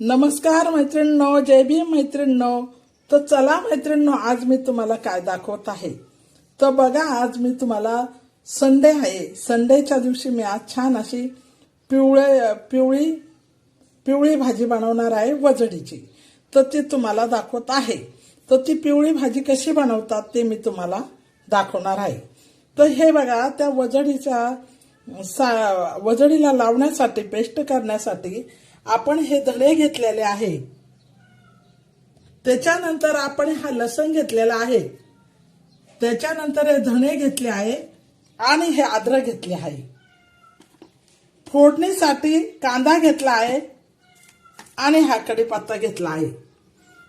नमस्कार मैत्रिणींनो जय भीम मैत्रिणींनो. तर चला मैत्रिणींनो आज मी तुम्हाला काय दाखवत आहे? तर बघा आज मी तुम्हाला संडे आहे. संडेच्या दिवशी मी आज छान अशी पिवळे पिवळी पिवळी भाजी बनवणार आहे वजडीची. तर ती तुम्हाला दाखवत आहे. तर ती पिवळी भाजी कशी बनवतात ते मी तुम्हाला दाखवणार आहे. तर हे बघा त्या वजडीच्या सा वजडीला लावण्यासाठी पेस्ट करण्यासाठी आपण हे धणे घेतलेले आहे. त्याच्यानंतर आपण हा लसण घेतलेला आहे. त्याच्यानंतर हे धणे घेतले आहे आणि हे आद्र घेतले आहे. फोडणीसाठी कांदा घेतला आहे आणि हा कढीपत्ता घेतला आहे.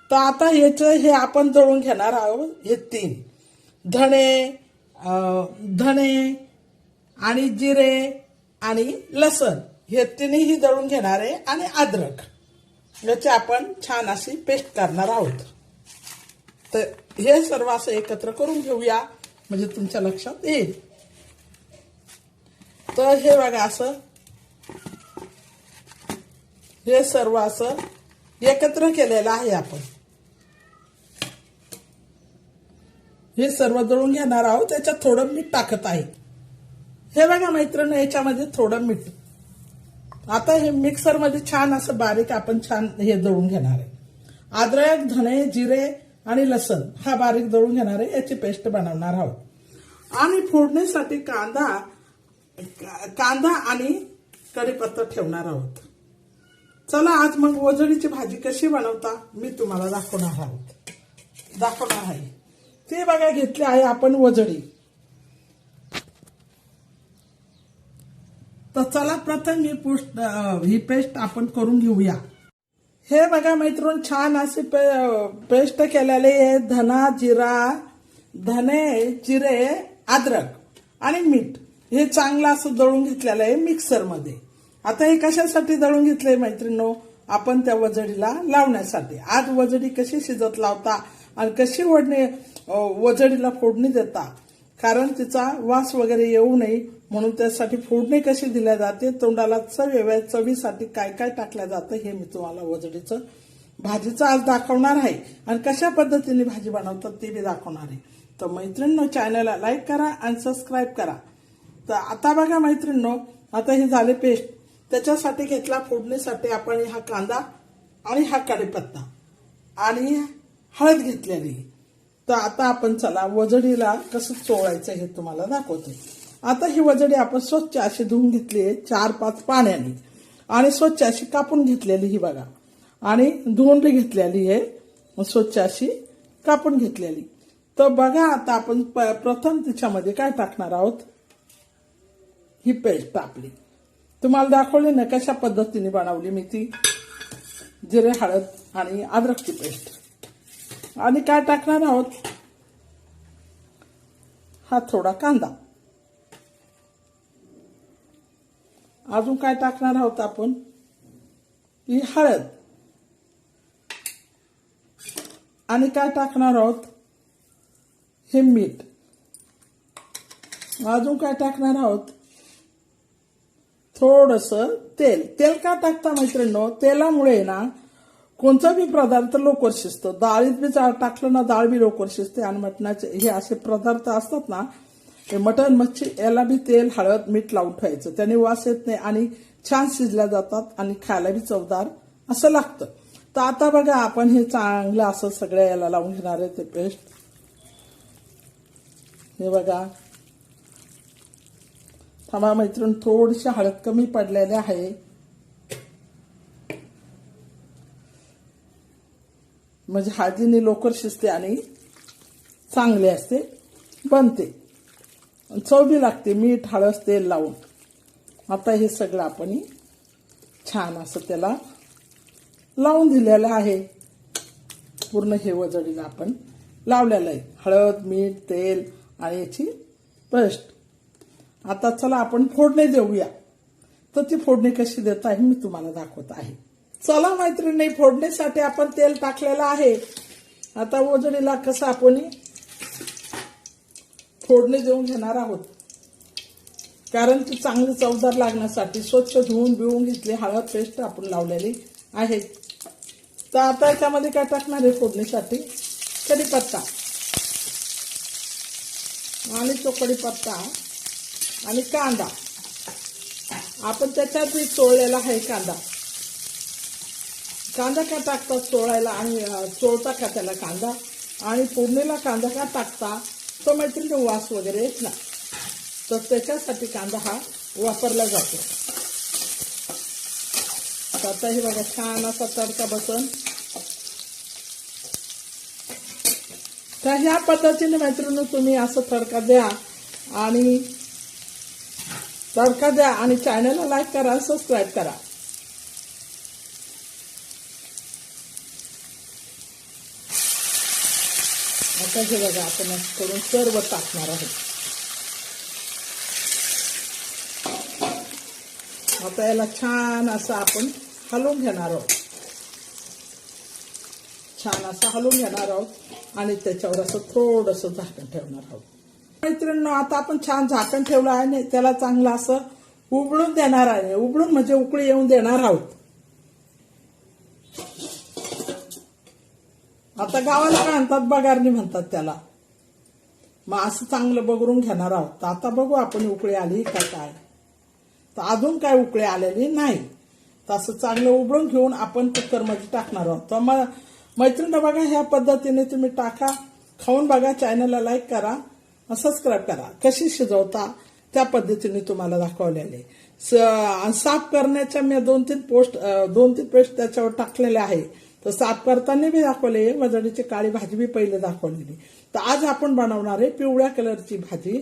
तर आता याचं हे आपण दळून घेणार आहोत हे तीन. धणे धणे आणि जिरे आणि लसण. हे तिन्ही दळून घेणार आहे आणि अद्रक. याची आपण छान अशी पेस्ट करणार आहोत. तर हे सर्व असं एकत्र करून घेऊया. म्हणजे तुमच्या लक्षात येईल. तर हे बघा असं. हे सर्व असं एकत्र केलेलं आहे आपण. हे सर्व दळून घेणार आहोत. त्याच्यात थोडं मीठ टाकत आहे. हे बघा मैत्रिणी याच्यामध्ये थोडं मीठ. आता हे मिक्सरमध्ये छान असं बारीक आपण छान हे दळून घेणार आहे. अद्रक धणे जिरे आणि लसण हा बारीक दळून घेणार आहे. याची पेस्ट बनवणार आहोत. आणि फोडणीसाठी कांदा का- कांदा आणि कढीपत्ता ठेवणार आहोत. चला आज मग वजडीची भाजी कशी बनवता मी तुम्हाला दाखवणार आहोत. दाखवणार आहे. ते बघा घेतले आहे आपण वजडी तर चला प्रथम ही पोस्ट ही पेस्ट आपण करून घेऊया. हे बघा मैत्रून छान असे पे- पेस्ट केलेले आहे धना जिरा धने जिरे अद्रक आणि मीठ हे चांगलं असं दळून घेतलेलं आहे मिक्सरमध्ये. आता हे कशासाठी दळून घेतले मैत्रिणो आपण त्या वजडीला लावण्यासाठी. आज वजडी कशी शिजत लावता आणि कशी वडणे वजडीला फोडणी देता? कारण तिचा वास वगैरे येऊ नये. म्हणून त्यासाठी फोडणी कशी दिल्या जाते तोंडाला चव याव्या चवीसाठी काय काय टाकल्या जातं हे मी तुम्हाला वजडीचं भाजीचं आज दाखवणार आहे. आणि कशा पद्धतीने भाजी बनवतात ते मी दाखवणार आहे. तर मैत्रिणींनो चॅनलला लाईक करा आणि सबस्क्राईब करा. तर आता बघा मैत्रिणींनो आता हे झाले पेस्ट त्याच्यासाठी घेतला फोडणीसाठी आपण हा कांदा आणि हा कढीपत्ता. आणि हळद घेतलेली. तर आता आपण चला वजडीला कसं चोळायचं हे तुम्हाला दाखवते. आता ही वजडी आपण स्वच्छ अशी धुवून घेतली आहे चार पाच पाण्याने. आणि स्वच्छ अशी कापून घेतलेली ही बघा. आणि धुवून बी घेतलेली आहे स्वच्छ अशी कापून घेतलेली. तर बघा आता आपण प- प्रथम तिच्यामध्ये काय टाकणार आहोत? ही पेस्ट आपली तुम्हाला दाखवली ना कशा पद्धतीने बनवली मी ती? जिरे हळद आणि अद्रकची पेस्ट. आणि काय टाकणार आहोत? हा थोडा कांदा. अजून काय टाकणार आहोत आपण? ही हळद. आणि काय टाकणार आहोत? हे मीठ. अजून काय टाकणार आहोत? थोडस तेल. तेल का टाकता मैत्रिणी तेलामुळे ना कोणता बी पदार्थ लवकर शिजतो. डाळीत बी टाकलं ना डाळ बी लवकर शिजते. आणि मटणाचे हे असे पदार्थ असतात ना हे मटण मच्छी याला बी तेल हळद मीठ लावून ठेवायचं. त्याने वास येत नाही आणि छान शिजल्या जातात आणि खायला बी चवदार असं लागतं. तर आता बघा आपण हे चांगलं असं सगळ्या याला लावून घेणार आहे ते पेस्ट. हे बघा. थांबा मैत्रीण थोडीशी हळद कमी पडलेली आहे. म्हणजे हळदीने लवकर शिजते आणि चांगले असते बनते. चवबी लागते मीठ हळद तेल लावून. आता हे सगळं आपण छान असं त्याला लावून दिलेलं आहे. पूर्ण हे वजडीला आपण लावलेलं आहे. हळद मीठ तेल आणि याची पेस्ट. आता चला आपण फोडणी देऊया. तर ती फोडणी कशी देत आहे मी तुम्हाला दाखवत आहे. चला मैत्रिणी फोडणीसाठी आपण तेल टाकलेलं आहे. आता वजडीला कसं आपण फोडणी देऊन घेणार आहोत. कारण ती चांगली चवदार लागण्यासाठी स्वच्छ धुवून बिवून घेतली हळद पेस्ट आपण लावलेली आहे. तर आता याच्यामध्ये काय टाकणार आहे फोडणीसाठी? कढीपत्ता. आणि तो कढीपत्ता आणि कांदा. आपण त्याच्यात चोळलेला आहे कांदा. कांदा का टाकतात? चोळायला आणि चोळता का त्याला कांदा? आणि फोडणीला कांदा का टाकता? तो मैत्रिणी वास वगैरे येत ना तर त्याच्यासाठी कांदा हा वापरला जातो. आता हे बघा छान असा तडका बसन. तर ह्या पद्धतीने मैत्रिणी तुम्ही असं तडका द्या आणि तडका द्या आणि चॅनलला लाईक करा सबस्क्राईब करा. आता हे बघा आपण असं करून सर्व टाकणार आहोत. आता याला छान असं आपण हलवून घेणार आहोत. छान असं हलवून घेणार आहोत आणि त्याच्यावर असं थोडंसं झाकण ठेवणार आहोत. मैत्रिणींनो आता आपण छान झाकण ठेवलं आहे आणि त्याला चांगलं असं उबळून देणार आहे. उबळून म्हणजे उकळी येऊन देणार आहोत. आता गावाला काय म्हणतात? बगारणी म्हणतात त्याला. मग असं चांगलं बघरून घेणार आहोत. तर आता बघू आपण उकळी आली का काय. तर अजून काय उकळी आलेली नाही. तर असं चांगलं उबळून घेऊन आपण कुकरमध्ये टाकणार आहोत. तर मग मैत्रिणी बघा ह्या पद्धतीने तुम्ही टाका. खाऊन बघा चॅनलला लाईक करा. सबस्क्राईब करा. कशी शिजवता? त्या पद्धतीने तुम्हाला दाखवलेले. स- साफ करण्याच्या मी दोन तीन पोस्ट दोन तीन पेस्ट त्याच्यावर टाकलेले आहे. तर सात करताना बी दाखवले वजडीची काळी भाजी बी पहिले दाखवलेली. तर आज आपण बनवणार आहे पिवळ्या कलरची भाजी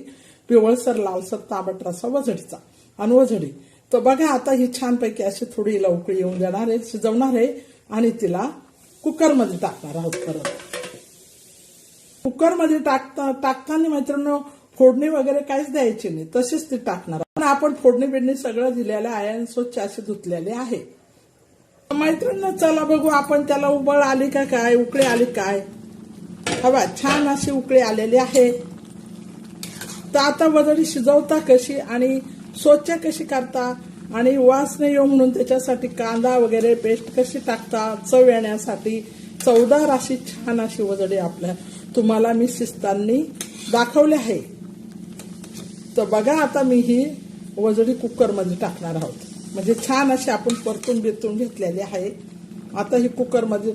पिवळसर लालसर तांबट रसा वजडीचा आणि वजडी. तर बघा आता ही छानपैकी अशी थोडी लवकर येऊन देणार आहे शिजवणार आहे आणि तिला कुकरमध्ये टाकणार आहोत परत. कुकरमध्ये टाकता टाकताना मैत्रिणी फोडणी वगैरे काहीच द्यायची नाही तशीच ती टाकणार. पण आपण फोडणी बिडणी सगळं दिलेलं आहे आणि स्वच्छ असे धुतलेले आहे. मैत्रिणी चला बघू आपण त्याला उबळ आली का काय उकळी आली काय? हवा छान अशी उकळी आलेली आहे. तर आता वजडी शिजवता कशी आणि स्वच्छ कशी करता आणि वास नाही येऊ म्हणून त्याच्यासाठी कांदा वगैरे पेस्ट कशी टाकता चव येण्यासाठी चवदार अशी छान अशी वजडी आपल्या तुम्हाला मी शिस्तांनी दाखवले आहे. तर बघा आता मी ही वजडी कुकरमध्ये टाकणार आहोत. म्हणजे छान अशी आपण परतून बिरतून घेतलेली आहे. आता ही कुकरमध्ये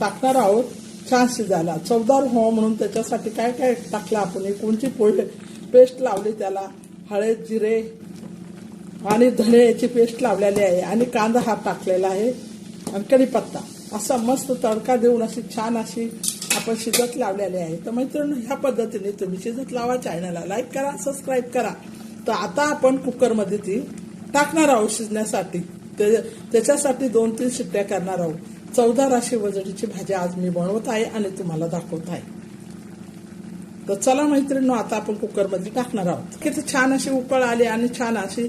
टाकणार आहोत. छान शिजायला चवदार हो म्हणून त्याच्यासाठी काय काय टाकलं आपण? हे कोणती पोळी? पेस्ट लावली त्याला. हळद जिरे आणि धणे याची पेस्ट लावलेली आहे. आणि कांदा हा टाकलेला आहे. आणि कढीपत्ता. असा मस्त तडका देऊन अशी छान अशी आपण शिजत लावलेली आहे. तर मैत्रिणी ह्या पद्धतीने तुम्ही शिजत लावा चॅनलला लाईक करा सबस्क्राईब करा. तर आता आपण कुकरमध्ये ती टाकणार आहोत शिजण्यासाठी. ते- त्याच्यासाठी दोन तीन शिट्ट्या करणार आहोत. चौदा राशी वजडीची भाजी आज मी बनवत आहे आणि तुम्हाला दाखवत आहे. तर चला मैत्रिणी आता आपण कुकरमध्ये टाकणार आहोत. किती छान अशी उकळ आली आणि छान अशी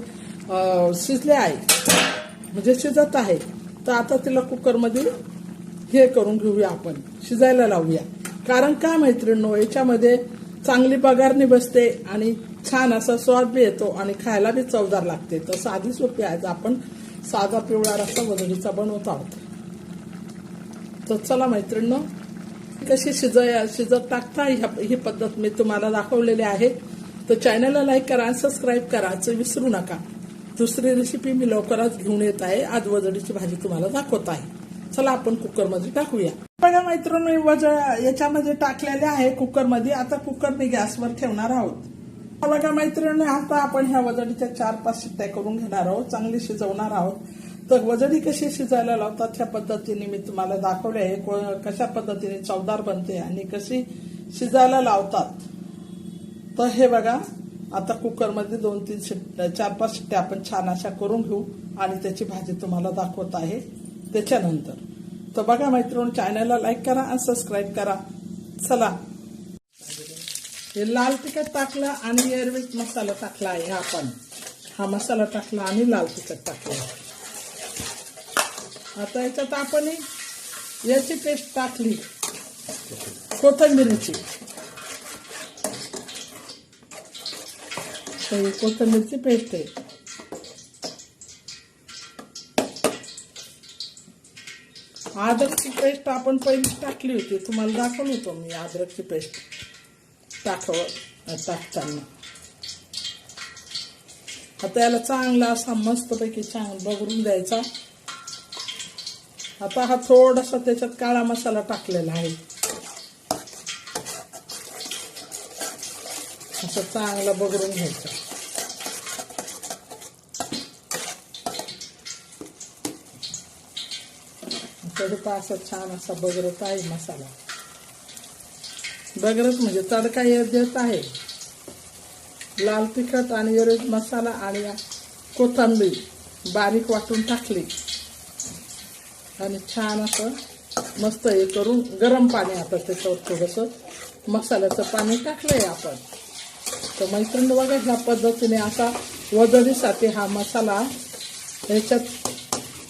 शिजले आहे. म्हणजे शिजत आहे. तर आता तिला कुकरमध्ये हे करून घेऊया आपण. शिजायला लावूया. कारण का मैत्रिणी याच्यामध्ये चांगली पगारणी बसते आणि छान असा स्वाद बी येतो आणि खायला बी चवदार लागते. तर साधी सोपी आहे. आपण साधा पिवळा रस्ता वजडीचा बनवत आहोत. तर चला मैत्रिणी कशी शिज शिजत टाकता ह्या- ही पद्धत मी तुम्हाला दाखवलेली आहे. तर चॅनलला लाईक करा आणि सबस्क्राईब करायचं विसरू नका. दुसरी रेसिपी मी लवकरच घेऊन येत आहे. आज वजडीची भाजी तुम्हाला दाखवत आहे. चला आपण कुकरमध्ये टाकूया. बघा मैत्रिणी वज याच्यामध्ये टाकलेले आहे कुकरमध्ये आता कुकर मी गॅसवर ठेवणार आहोत. बघा मैत्रिणी आता आपण ह्या वजडीच्या चार पाच शिट्ट्या करून घेणार आहोत. चांगली शिजवणार आहोत. तर वजडी कशी शिजायला लावतात ह्या पद्धतीने मी तुम्हाला दाखवले आहे. को- कशा पद्धतीने चवदार बनते आणि कशी शिजायला लावतात. तर हे बघा आता कुकरमध्ये दोन तीन शिट्ट्या चार पाच शिट्ट्या आपण छान अशा करून घेऊ आणि त्याची भाजी तुम्हाला दाखवत आहे त्याच्यानंतर. तर बघा मैत्रिणी चॅनलला लाईक करा आणि सबस्क्राईब करा. चला हे लाल तिखट टाकलं आणि एअरवेज मसाला टाकला आहे आपण हा मसाला टाकला आणि लाल तिखट टाकलं. आता याच्यात आपण याची पेस्ट टाकली. कोथिंबिरीची. तर कोथिंबीरची पेस्ट आहे. अद्रकची पेस्ट आपण पहिलीच टाकली होती. तुम्हाला दाखवलं होतो मी अद्रकची पेस्ट टाकव टाकताना आता याला चांगला असा मस्तपैकी चांगला बघून द्यायचा आता हा थोडासा त्याच्यात काळा मसाला टाकलेला आहे असं चांगला बघून घ्यायचा तडका असा छान असा बगरत आहे मसाला बगरत म्हणजे तडका येत देत आहे. लाल तिखट आणि एवढेच मसाला आणि कोथंबीर बारीक वाटून टाकली. आणि छान असं मस्त हे करून गरम पाणी आता त्याच्यावर थोडंसं मसाल्याचं पाणी टाकलंय आपण. तर मैत्रिणी बघा ह्या पद्धतीने असा वजडीसाठी हा मसाला ह्याच्यात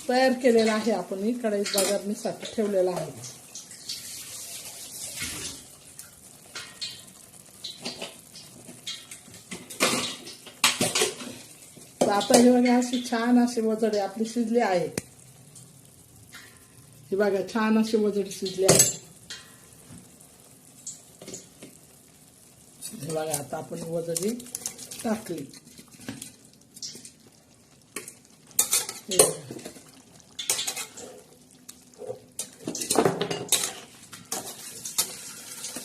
तयार केलेला आहे. आपण ही कढईत बाजारणीसाठी ठेवलेला आहे. आता हे बघा अशी छान अशी वजडी आपली शिजली आहे. ही बघा छान अशी वजडी शिजली आहे. हे बघा आता आपण वजडी टाकली.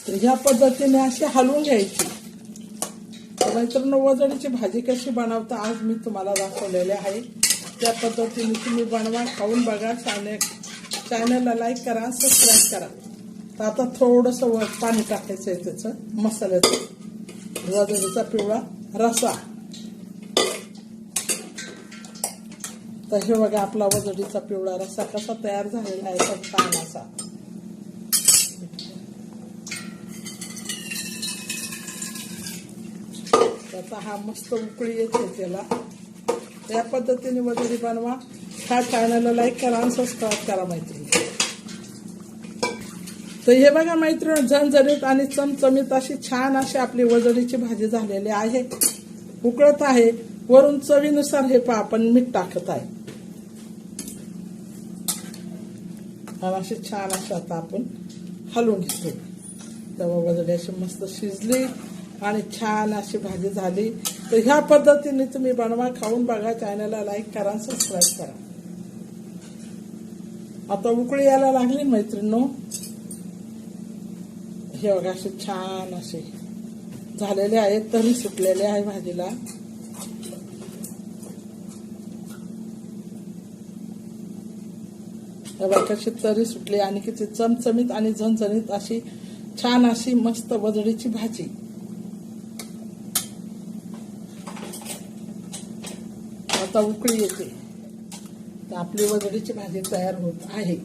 तर ह्या पद्धतीने अशी हलवून घ्यायची. मित्रांनो वजडीची भाजी कशी बनवता आज मी तुम्हाला दाखवलेले आहे. त्या पद्धतीने तुम्ही बनवा खाऊन बघा. चॅनल चॅनलला लाईक करा सबस्क्राईब करा. तर आता थोडंसं वर पाणी टाकायचं आहे त्याचं मसाल्याचं. वजडीचा पिवळा रसा. तर हे बघा आपला वजडीचा पिवळा रसा कसा तयार झालेला आहे तर आता हा मस्त उकळी येते त्याला. या पद्धतीने वजडी बनवा. ह्या चॅनलला लाईक करा आणि सबस्क्राईब करा मैत्रिणी. तर हे बघा मैत्रिणी झणझणीत आणि चमचमीत अशी छान अशी आपली वजडीची भाजी झालेली आहे. उकळत आहे. वरून चवीनुसार हे पहा आपण मीठ टाकत आहे. आणि अशी छान अशी आता आपण हलवून घेतो. तेव्हा वजडी अशी मस्त शिजली. आणि छान अशी भाजी झाली. तर ह्या पद्धतीने तुम्ही बनवा खाऊन बघा चॅनलला लाईक करा सबस्क्राईब करा. आता उकळी यायला लागली मैत्रिणीनो. हे बघा असे छान असे झालेले आहेत तरी सुटलेले आहे भाजीला. कशी तरी सुटली आणि किती चमचमीत आणि झणझणीत अशी छान अशी मस्त वजडीची भाजी. आता उकळी येते. तर आपली वजडीची भाजी तयार होत आहे.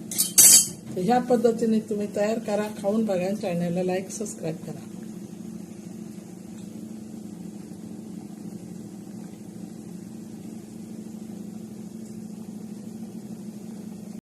तर ह्या पद्धतीने तुम्ही तयार करा खाऊन बघा चॅनलला लाईक सबस्क्राईब करा.